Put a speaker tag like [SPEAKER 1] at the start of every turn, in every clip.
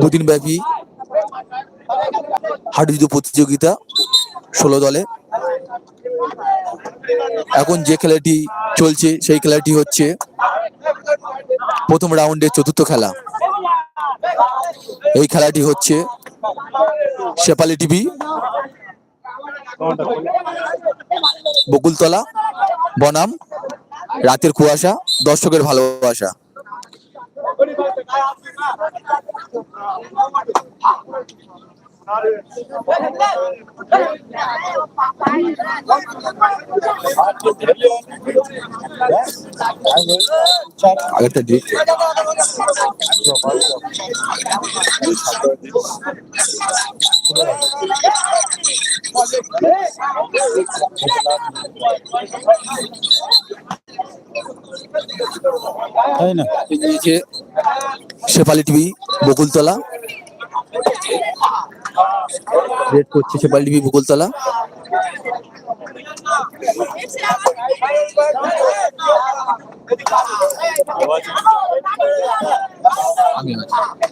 [SPEAKER 1] দুদিন ব্যাপী হাডুজুদু প্রতিযোগিতা ষোলো দলে। এখন যে খেলাটি চলছে, সেই খেলাটি হচ্ছে প্রথম রাউন্ডের চতুর্থ খেলা। এই খেলাটি হচ্ছে শেপালি টিভি, বকুলতলা, বনাম, রাতের কুয়াশা, দর্শকের ভালোবাসা। আগেরটা ডিট
[SPEAKER 2] তাই না
[SPEAKER 1] নিচে শেফালি টিভি বকুলতলা রেড করছে শেফালি টিভি বকুলতলা আমি আছি।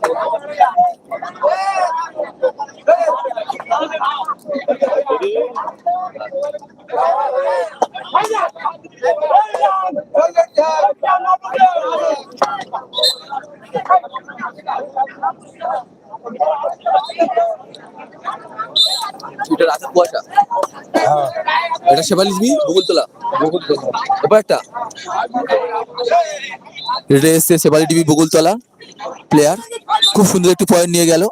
[SPEAKER 1] এটা শেফালি টিভি বকুলতলা। এবার একটা। এটা এসছে শেফালি টিভি বকুলতলা প্লেয়ার খুব সুন্দর একটি পয়েন্ট নিয়ে গেল।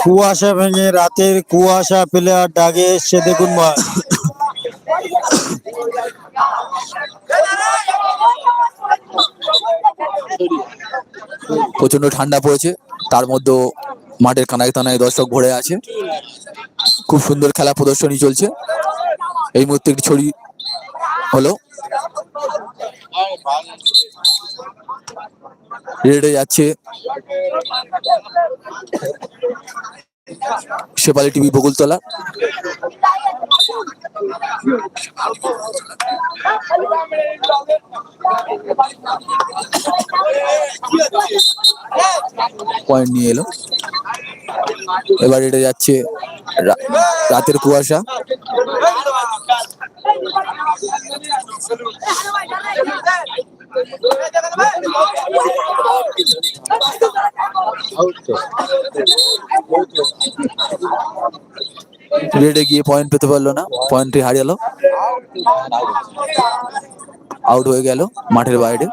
[SPEAKER 2] কুয়াশা ভেঙে রাতের কুয়াশা প্লেয়ার ডাগে এসছে দেখুন ভাই
[SPEAKER 1] প্রচণ্ড ঠান্ডা পড়েছে। তার মধ্যেও মাঠের কানায় কানায় দর্শক ভরে আছে। খুব সুন্দর খেলা প্রদর্শনী চলছে। এই মুহূর্তে একটি ছড়ি হলো। রেডে যাচ্ছে। শেপালি টিভি বকুলতলা। পয়েন্ট নিয়ে এলো। এবার এটা যাচ্ছে রাতের কুয়াশা। রেডে গিয়ে পয়েন্ট পেতে পারল না পয়েন্টটি হারিয়ে আউট হয়ে গেল মাঠের বাইরে।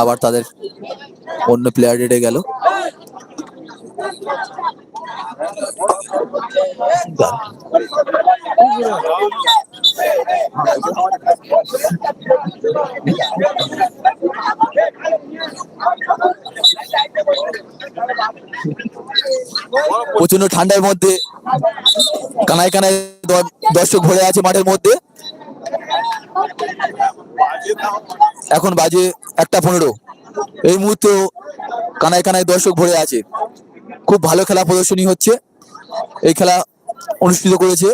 [SPEAKER 1] আবার তাদের অন্য প্লেয়ার রেডে গেল। প্রচণ্ড ঠান্ডার মধ্যে, কানায় কানায় দর্শক ভরে আছে মাঠের মধ্যে। এখন বাজে একটা পনেরো। এই মুহূর্তে কানায় কানায় দর্শক ভরে আছে। খুব ভালো খেলা প্রদর্শনী হচ্ছে। এই খেলা অনুষ্ঠিত করেছে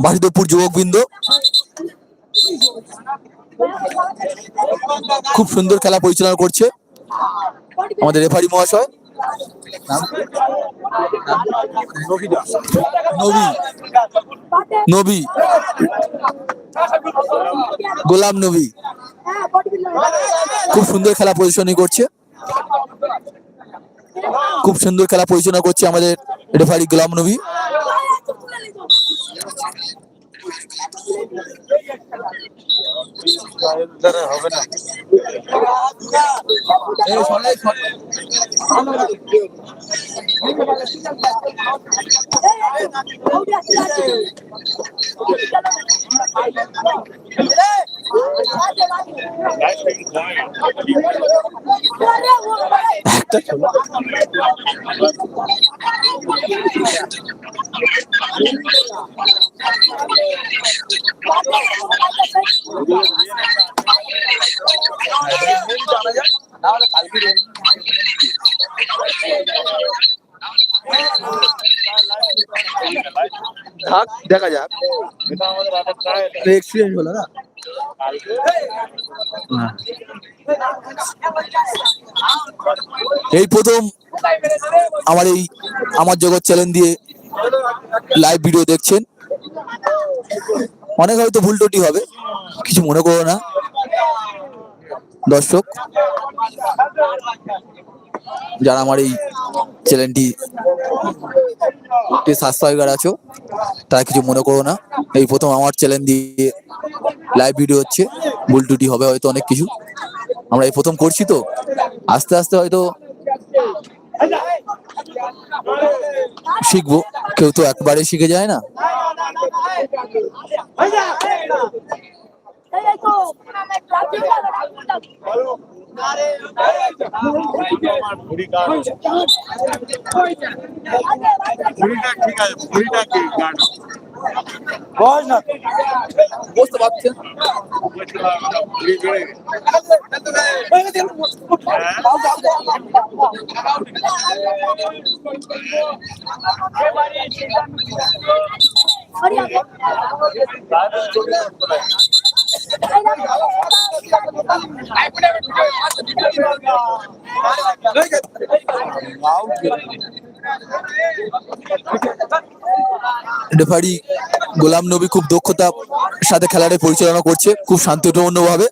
[SPEAKER 1] বাসুদেবপুর যুবকবৃন্দ। খুব সুন্দর খেলা পরিচালনা করছে আমাদের রেফারি মহাশয়। নবী। নবী। গোলাম নবী। খুব সুন্দর খেলা পরিচালনা করছে। খুব সুন্দর খেলা পরিচালনা করছে আমাদের রেফারি গোলাম নবী। ষোলো থাক দেখা যাক এক্সপিরিয়েন্স হলো না। এই প্রথম আমার এই আমার জগৎ চ্যানেল দিয়ে লাইভ ভিডিও দেখছেন। অনেক হয়তো ভুল টুটি হবে, কিছু মনে করো না। দর্শক, যারা আমার এই চ্যানেলটি সাবস্ক্রাইবার আছো, তারা কিছু মনে করো না। এই প্রথম আমার চ্যানেল দিয়ে লাইভ ভিডিও হচ্ছে, ভুল টুটি হবে হয়তো অনেক কিছু। আমরা এই প্রথম করছি তো, আস্তে আস্তে হয়তো শিখব। কেউ তো একবারে শিখে যায় না। বুঝতে পারছেন
[SPEAKER 3] গেছে।
[SPEAKER 1] রেফারি গোলাম নবী খুব দক্ষতা সাথে খেলাটা পরিচালনা করছে, খুব শান্তিপূর্ণ ভাবে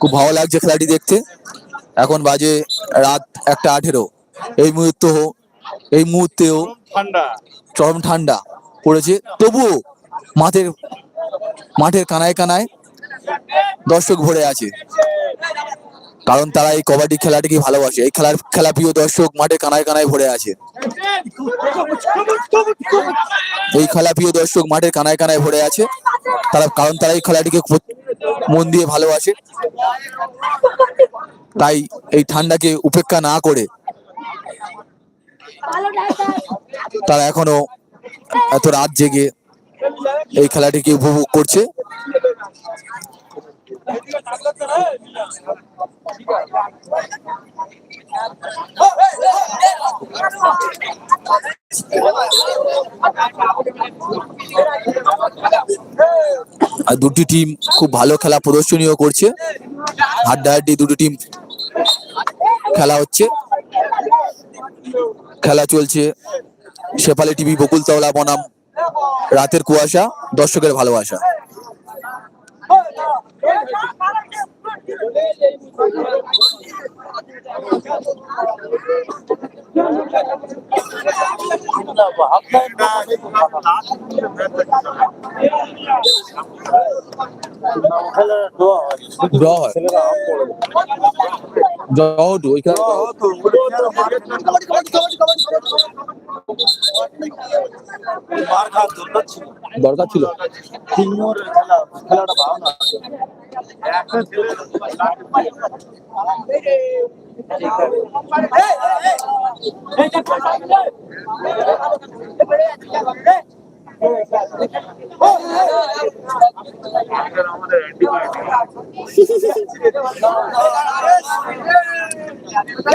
[SPEAKER 1] খুব ভালো লাগছে খেলাটি দেখতে। এখন বাজে রাত একটা আঠেরো। এই মুহূর্তে এই মুহূর্তেও
[SPEAKER 3] ঠান্ডা।
[SPEAKER 1] চরম ঠান্ডা পড়েছে। তবুও মাঠের মাঠের কানায় কানায় দর্শক ভরে আছে। কারণ তারা এই কবাডি খেলাটিকে ভালোবাসে। এই খেলার খেলা প্রিয় দর্শক মাঠে কানায় কানায় ভরে আছে। এই খেলা প্রিয় দর্শক মাঠের কানায় কানায় ভরে আছে। তারা কারণ তারা এই খেলাটিকে মন দিয়ে ভালোবাসে। তাই এই ঠান্ডাকে উপেক্ষা না করে তারা এখনও এত রাত জেগে এই খেলাটিকে উপভোগ করছে। আর দুটি টিম খুব ভালো খেলা প্রদর্শনীয় করছে। হাড্ডাহাড্ডি দুটি টিম খেলা হচ্ছে। খেলা চলছে। শেফালি টিভি বকুলতলা বনাম। রাতের কুয়াশা দর্শকের ভালোবাসা। ড্র হয় ড্র হতো ওই খেলা
[SPEAKER 2] দরকার ছিল।
[SPEAKER 1] দরকার
[SPEAKER 2] খেলাটা ভালো না।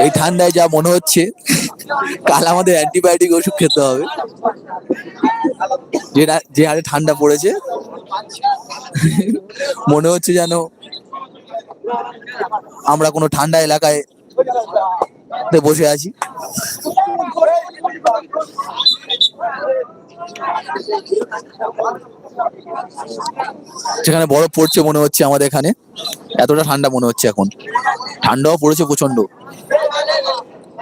[SPEAKER 1] এই ঠান্ডায় যা মনে হচ্ছে, কাল আমাদের অ্যান্টিবায়োটিক ওষুধ খেতে হবে। যে হারে ঠান্ডা পড়েছে মনে হচ্ছে যেন আমরা কোনো ঠান্ডা এলাকায় বসে আছি। সেখানে বরফ পড়ছে মনে হচ্ছে আমাদের এখানে। এতটা ঠান্ডা মনে হচ্ছে এখন। ঠান্ডাও পড়েছে প্রচণ্ড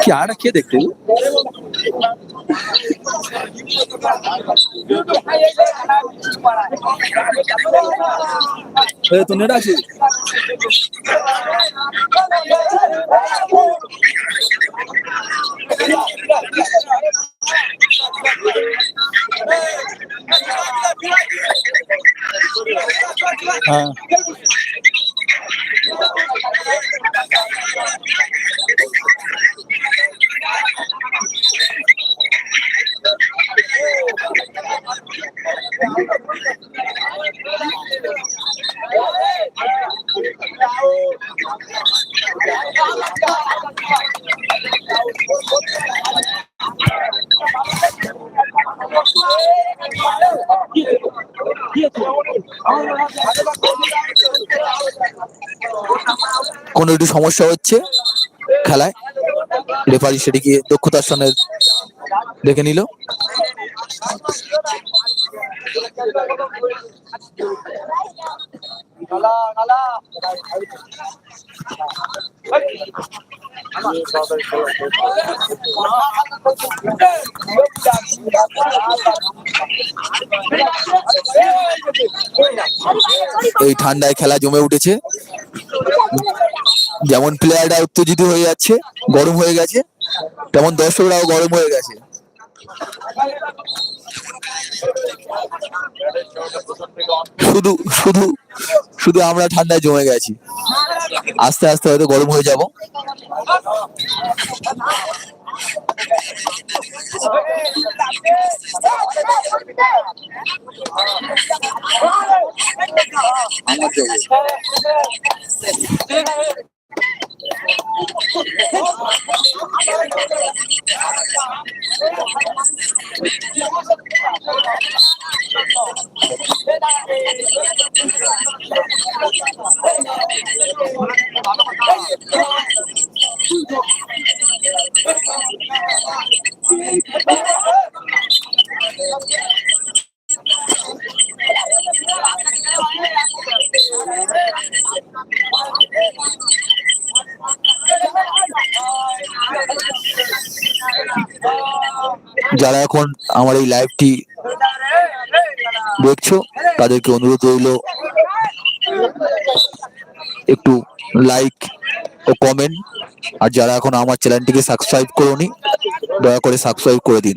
[SPEAKER 1] কি আর কে দেখতে তো নেট আছে
[SPEAKER 2] হ্যাঁ
[SPEAKER 1] কোনো একটু সমস্যা হচ্ছে খেলায়। রেফারি সেটিকে দক্ষতার সঙ্গে দেখে নিল। এই ঠান্ডায় খেলা জমে উঠেছে। যেমন প্লেয়াররা উত্তেজিত হয়ে যাচ্ছে, গরম হয়ে গেছে, তেমন দর্শকরাও গরম হয়ে গেছে। শুধু শুধু শুধু আমরা ঠান্ডায় জমে গেছি। আস্তে আস্তে হয়তো গরম হয়ে যাব। I'm যারা এখন আমার এই লাইভটি দেখছ, তাদেরকে অনুরোধ রইল একটু লাইক ও কমেন্ট আর যারা এখন আমার চ্যানেলটিকে সাবস্ক্রাইব করোনি, দয়া করে সাবস্ক্রাইব করে দিন।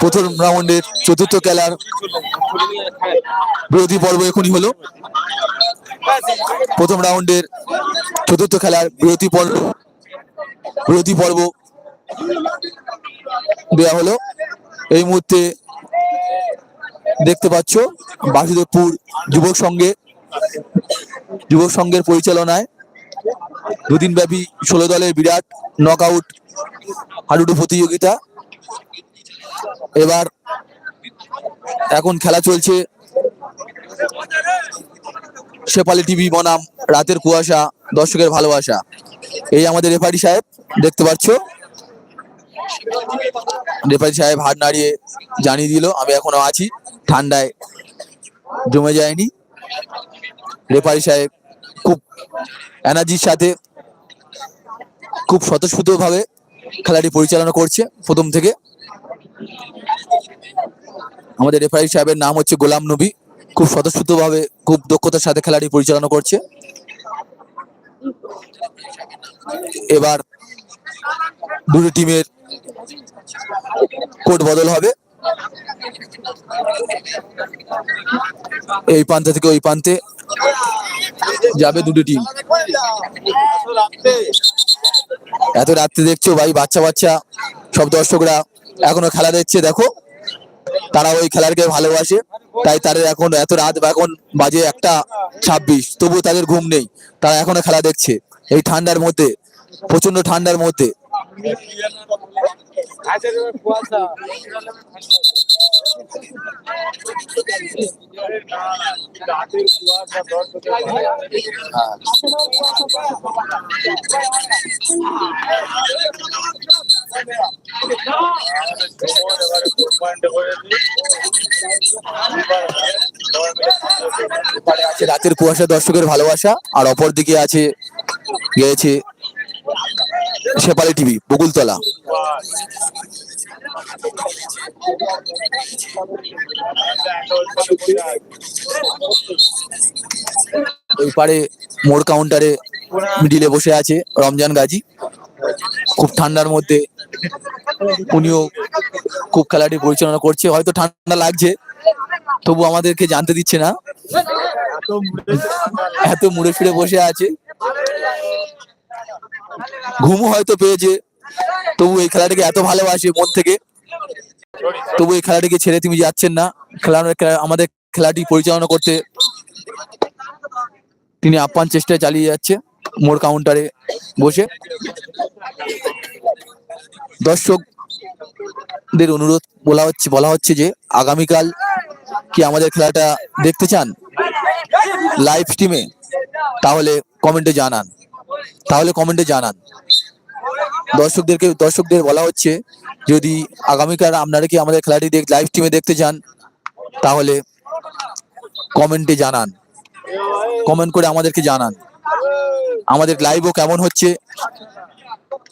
[SPEAKER 1] প্রথম রাউন্ডের চতুর্থ খেলার বিরোধী পর্ব এখনই হলো। প্রথম রাউন্ডের চতুর্থ খেলার বিরতি পর্ব বিরতি পর্ব দেওয়া হলো। এই মুহূর্তে দেখতে পাচ্ছ বাসুদেবপুর যুবক সংঘে, যুবক সংঘের পরিচালনায় দুদিন ব্যাপী ষোলো দলের বিরাট নক আউট হাডুডু প্রতিযোগিতা। এবার এখন খেলা চলছে। শেপালি টিভি বনাম, রাতের কুয়াশা, দর্শকের ভালোবাসা। এই আমাদের রেফারি সাহেব, দেখতে পাচ্ছ? রেফারি সাহেব হাত নাড়িয়ে জানিয়ে দিল, আমি এখনও আছি, ঠান্ডায় জমে যায়নি। রেফারি সাহেব খুব এনার্জির সাথে, খুব স্বতঃস্ফূর্ত ভাবে খেলাটি পরিচালনা করছে প্রথম থেকে। আমাদের রেফারি সাহেবের নাম হচ্ছে গোলাম নবী। খুব স্বতঃস্ফূর্ত ভাবে খুব দক্ষতার সাথে খেলাটি পরিচালনা করছে। এবার দুটো টিমের কোট বদল হবে। এই প্রান্ত থেকে ওই প্রান্তে যাবে দুটো টিম এত রাত্রে দেখছ ভাই, বাচ্চা বাচ্চা, সব দর্শকরা এখনও খেলা দেখছে, দেখো। তারা ওই খেলারকে ভালোবাসে, তাই তাদের এখন এত রাত এখন বাজে একটা ছাব্বিশ তবু তাদের ঘুম নেই। তারা এখনও খেলা দেখছে। এই ঠান্ডার মধ্যে প্রচণ্ড ঠান্ডার মধ্যে রাতের কুয়াশা দর্শকের ভালোবাসা আর অপর দিকে আছে গিয়েছে শেপালি টিভি, বকুলতলা। ওই পারে মোড় কাউন্টারে মিডিলে বসে আছে রমজান গাজী। খুব ঠান্ডার মধ্যে উনিও খুব খেলাটি পরিচালনা করছে। হয়তো ঠান্ডা লাগছে, তবু আমাদেরকে জানতে দিচ্ছে না। এত মুড়ে ফিরে বসে আছে। ঘুমও হয়তো পেয়েছে। তবু এই খেলাটাকে এত ভালোবাসে মন থেকে। তবু এই খেলাটিকে ছেড়ে তুমি যাচ্ছেন না। খেলা আমাদের খেলাটি পরিচালনা করতে তিনি আপ্রাণ চেষ্টায় চালিয়ে যাচ্ছে মোর কাউন্টারে বসে। দর্শকদের অনুরোধ বলা হচ্ছে বলা হচ্ছে যে আগামীকাল কি আমাদের খেলাটা দেখতে চান? লাইভ স্ট্রিমে তাহলে কমেন্টে জানান। তাহলে কমেন্টে জানান। দর্শকদেরকে, দর্শকদের বলা হচ্ছে, যদি আগামীকাল আপনারা কি আমাদের খেলাটি দেখ লাইভ স্ট্রিমে দেখতে চান, তাহলে কমেন্টে জানান। কমেন্ট করে আমাদেরকে জানান। আমাদের লাইভও কেমন হচ্ছে?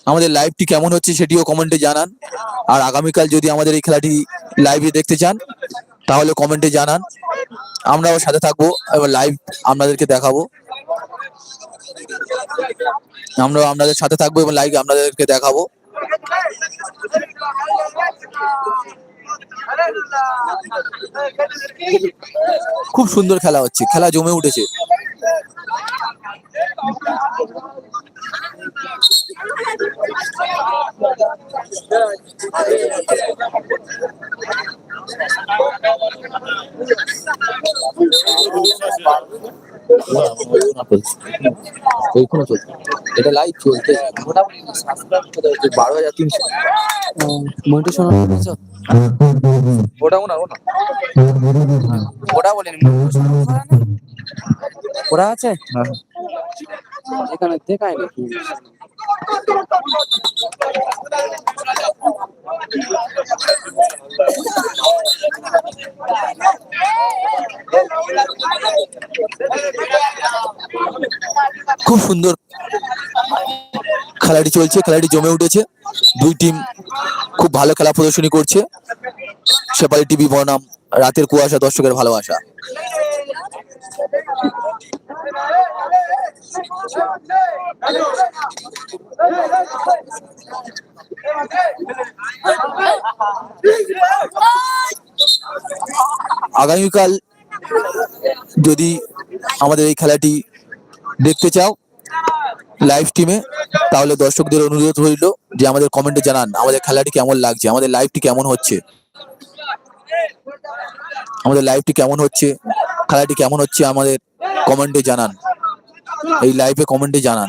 [SPEAKER 1] আমাদের লাইভটি কেমন হচ্ছে সেটিও কমেন্টে জানান। আর আগামীকাল যদি আমাদের এই খেলাটি লাইভে দেখতে চান, তাহলে কমেন্টে জানান। আমরাও সাথে থাকব, এবার লাইভ আপনাদেরকে দেখাবো। আমরাও আপনাদের সাথে থাকব এবং লাইভ আপনাদেরকে দেখাবো। খুব সুন্দর খেলা হচ্ছে, খেলা জমে উঠেছে। ওইখানে চলছে। এটা লাইভ চলতে বারো হাজার তিনশো। মনিটর শোনা ওটা ওনা ওনা ওটা বলেন
[SPEAKER 4] ওরা আছে?
[SPEAKER 1] হ্যাঁ।
[SPEAKER 4] এখানে দেখায় নাকি?
[SPEAKER 1] খুব সুন্দর খেলাটি চলছে, খেলাটি জমে উঠেছে। দুই টিম খুব ভালো খেলা প্রদর্শনী করছে। সেপালি টিভি বনাম, রাতের কুয়াশা, দর্শকের ভালোবাসা। আগামীকাল যদি আমাদের এই খেলাটি দেখতে চাও লাইভ টিমে তাহলে দর্শকদের অনুরোধ রইল যে আমাদের কমেন্টে জানান আমাদের খেলাটি কেমন লাগছে, আমাদের লাইভটি কেমন হচ্ছে, আমাদের লাইভটি কেমন হচ্ছে, খেলাটি কেমন হচ্ছে আমাদের কমেন্টে জানান, এই লাইভে কমেন্টে জানান।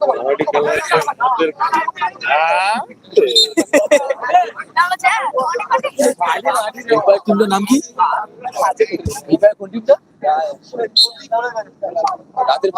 [SPEAKER 3] কবাডি খেলা হচ্ছে আমাদের হ্যাঁ
[SPEAKER 1] এবার টিমটার নাম কি কোন টিমটা রাতের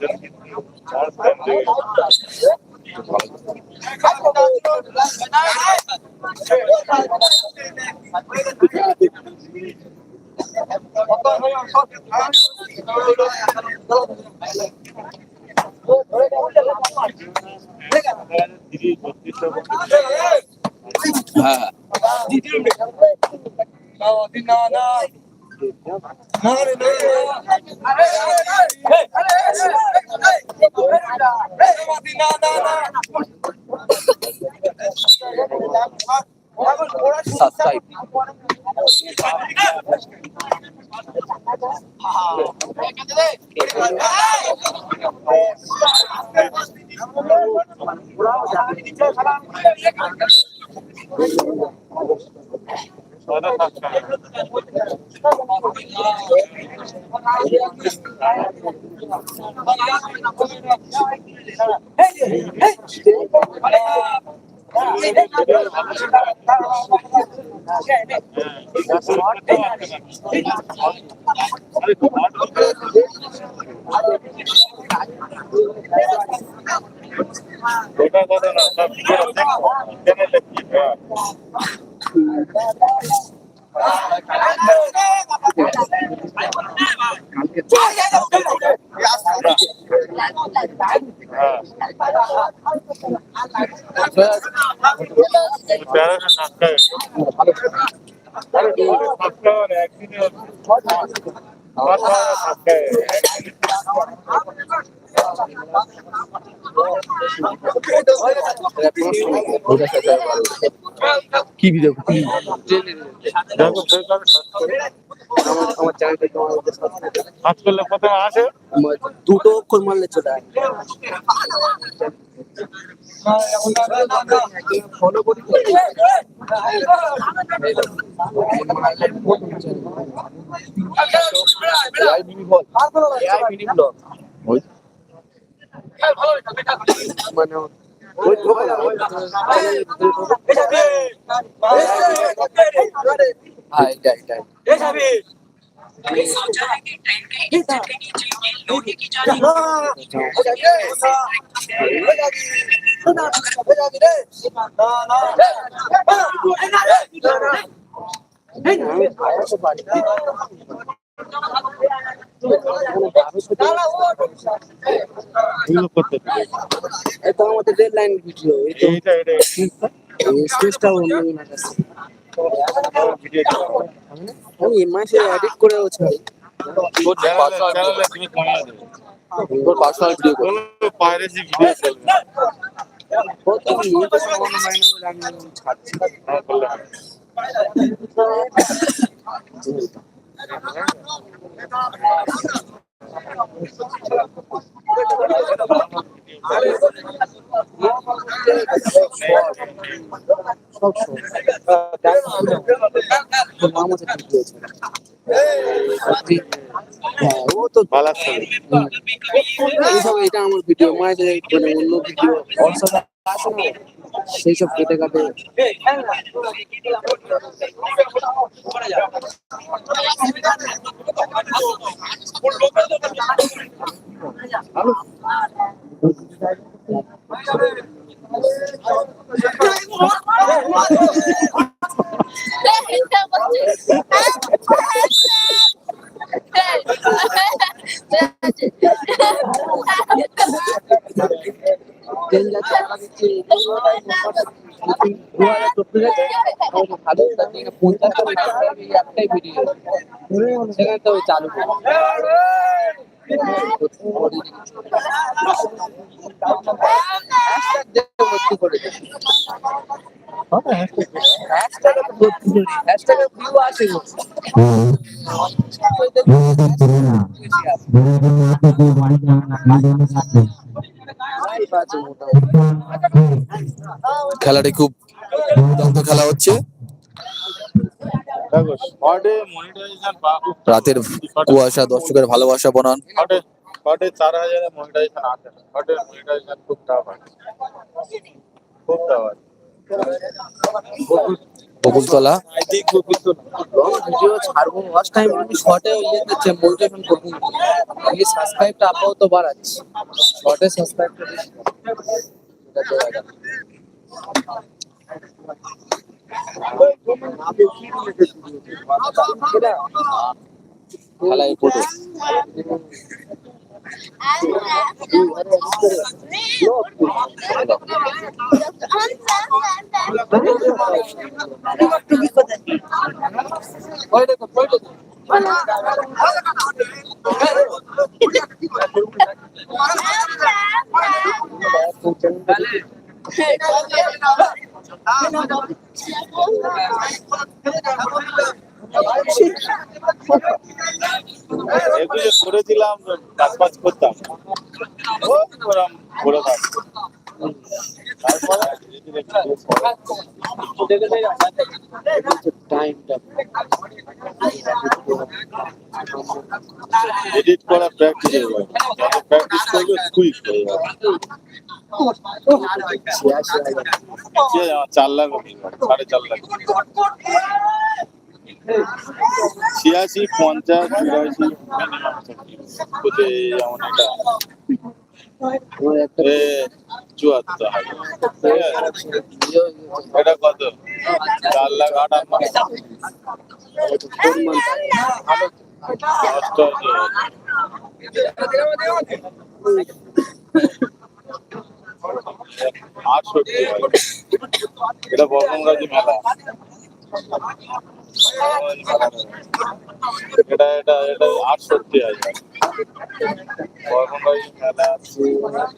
[SPEAKER 1] হয়।
[SPEAKER 3] চার পয়েন্ট তিরিশ বত্রিশশো
[SPEAKER 1] হ্যাঁ সাবস্ক্রাইব
[SPEAKER 3] ছয়টা সাবস্ক্রাইব ওটা কথা না সব ভিডিও দেখো চ্যানেলে কি
[SPEAKER 1] ভিডিও কি?
[SPEAKER 4] দুটো অক্ষর মারলে চলে ফলো করি মানে ওই ঢোকে না, খাওয়াতে পারি না।
[SPEAKER 3] এগুলো করতে পারি।
[SPEAKER 4] এই তো আমাদের ডেডলাইন ভিডিও
[SPEAKER 3] এইটা এটা
[SPEAKER 4] এই স্টেজটা অন্য।
[SPEAKER 3] ভিডিও
[SPEAKER 4] আমি এই মাসে এডিট করেও ছাড়ি
[SPEAKER 3] চ্যানেলে চ্যানেলে তুমি কমিয়ে দেবে
[SPEAKER 1] তোর পার্সোনাল ভিডিও কর
[SPEAKER 3] পাইরেসি ভিডিও চলবে না।
[SPEAKER 4] ও তো সামান্য মাইনে বলে আমি ছাড়ছি
[SPEAKER 3] হ্যাঁ, করলে হবে।
[SPEAKER 4] সব ঠিক হয়েছে হ্যাঁ ও তো
[SPEAKER 3] ভালো
[SPEAKER 4] এইসব এটা আমার ভিডিও মায়ের মানে ভিডিও সেই সব কেটে কাটে ট্রেন যাচ্ছে টাকা দিচ্ছে দু হাজার চোদ্দ যাচ্ছে ভালো তার থেকে পঞ্চাশ টাকা একটাই ভিডিও সেখানে তো ওই চালু করে হ্যাশট্যাগ দিয়ে ভর্তি করে দে। হ্যাশট্যাগে তো ভর্তি করি আসে গো। লাইভ আছে মোটামুটি
[SPEAKER 1] খেলাটি খুব খেলা হচ্ছে
[SPEAKER 3] দেখো শর্টে মনিটাইজেশন বাবু
[SPEAKER 1] রাতের কুয়াশা দর্শকের ভালোবাসা বনান।
[SPEAKER 3] শর্টে চার হাজারে মনিটাইজেশন আসে না শর্টে মনিটাইজেশন খুব টাফ খুব টাফ
[SPEAKER 1] বকুলতলা
[SPEAKER 4] ভিডিও ছাড়বো। ফার্স্ট টাইম আমি শর্টে করব সাবস্ক্রাইবটা আপাতত বাড়াচ্ছি। শর্টে সাবস্ক্রাইবটা
[SPEAKER 1] Halo, halo,
[SPEAKER 3] এগুলো করেছিলাম কাজ ফাজ করতাম। করে এডিট করা প্র্যাকটিস প্র্যাকটিস করবে কুইক হয়ে
[SPEAKER 4] ছিয়াশি হাজার
[SPEAKER 3] কি আছে, আমার চার লাখ সাড়ে চার লাখ ছিয়াশি পঞ্চাশ চুরাশি
[SPEAKER 4] আমার একটা
[SPEAKER 3] চুয়াত্তর। এটা কত চার লাখ আটান্ন অষ্টআশি হাজার। আটষট্টি এটা বর্মরাজি মেলা এটা এটা এটা আটষট্টি হাজার বর্মরাজি মেলা হাজার।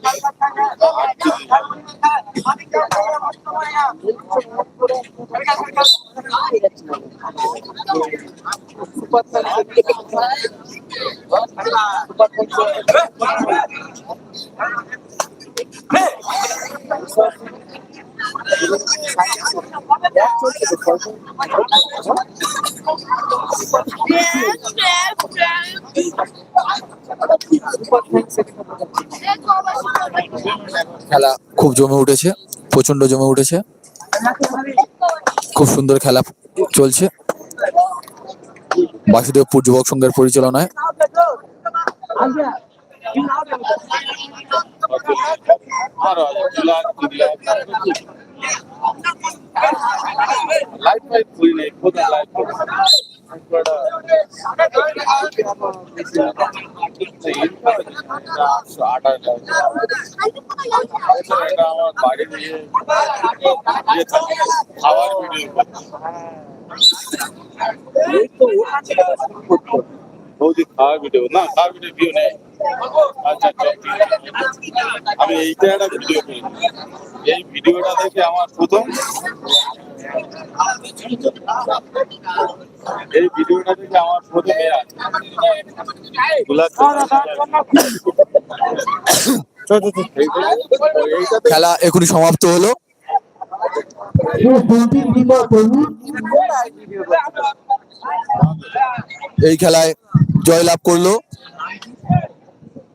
[SPEAKER 1] খেলা খুব জমে উঠেছে প্রচণ্ড জমে উঠেছে। খুব সুন্দর খেলা চলছে। বাসুদেবপুর যুবক সংঘের পরিচালনায়।
[SPEAKER 3] আরও আছে, দু লাখ তিন লাখ লাইফ ফাইভ করি নাই কোথায় লাইফ এটা আমার বাড়ি নিয়ে ইয়ে আচ্ছা আচ্ছা। আমি এইটা একটা ভিডিও করি। এই ভিডিওটা দেখে আমার প্রথম। এই ভিডিওটা দেখে আমার প্রথম
[SPEAKER 1] খেলা এখনই সমাপ্ত হলো। এই খেলায় জয়লাভ করল।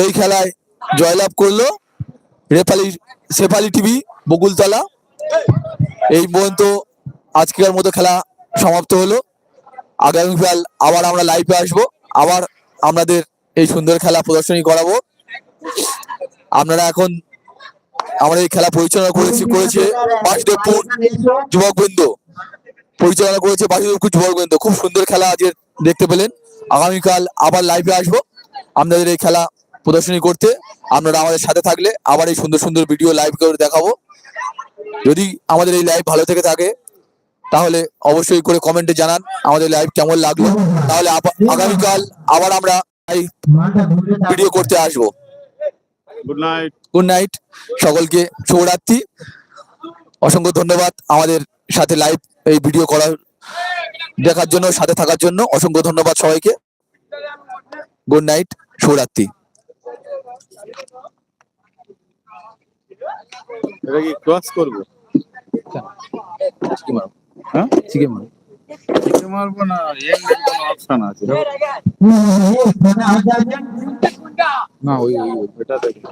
[SPEAKER 1] এই খেলায় জয়লাভ করল রেফালি, শেফালি টিভি, বকুলতলা। এই পর্যন্ত আজকের মতো খেলা সমাপ্ত হলো। আগামীকাল আবার আমরা লাইভে আসব। আবার আপনাদের এই সুন্দর খেলা প্রদর্শনী করাবো। আপনারা এখন আমরা এই খেলা পরিচালনা করেছি, করেছে বাসুদেবপুর যুবকবৃন্দ পরিচালনা করেছে বাসুদেবপুর যুবকবৃন্দ খুব সুন্দর খেলা আজকে দেখতে পেলেন। আগামীকাল আবার লাইভে আসব। আপনাদের এই খেলা প্রদর্শনী করতে আপনারা আমাদের সাথে থাকলে আবার এই সুন্দর সুন্দর ভিডিও লাইভ করে দেখাবো। যদি আমাদের এই লাইভ ভালো থেকে থাকে তাহলে অবশ্যই করে কমেন্টে জানান আমাদের লাইভ কেমন লাগল। তাহলে আগামীকাল আবার আমরা ভিডিও করতে আসব।
[SPEAKER 3] গুড নাইট
[SPEAKER 1] গুড নাইট সকলকে শুভরাত্রি। অসংখ্য ধন্যবাদ আমাদের সাথে লাইভ এই ভিডিও করার দেখার জন্য সাথে থাকার জন্য। অসংখ্য ধন্যবাদ সবাইকে। গুড নাইট শুভরাত্রি
[SPEAKER 3] এটা কি ক্রস করব? হ্যাঁ?
[SPEAKER 1] চিকে মারো
[SPEAKER 3] কিকে মারবো না এন্ড কোনো অপশন আছে। না ওই ওই ওই, এটা দেখো।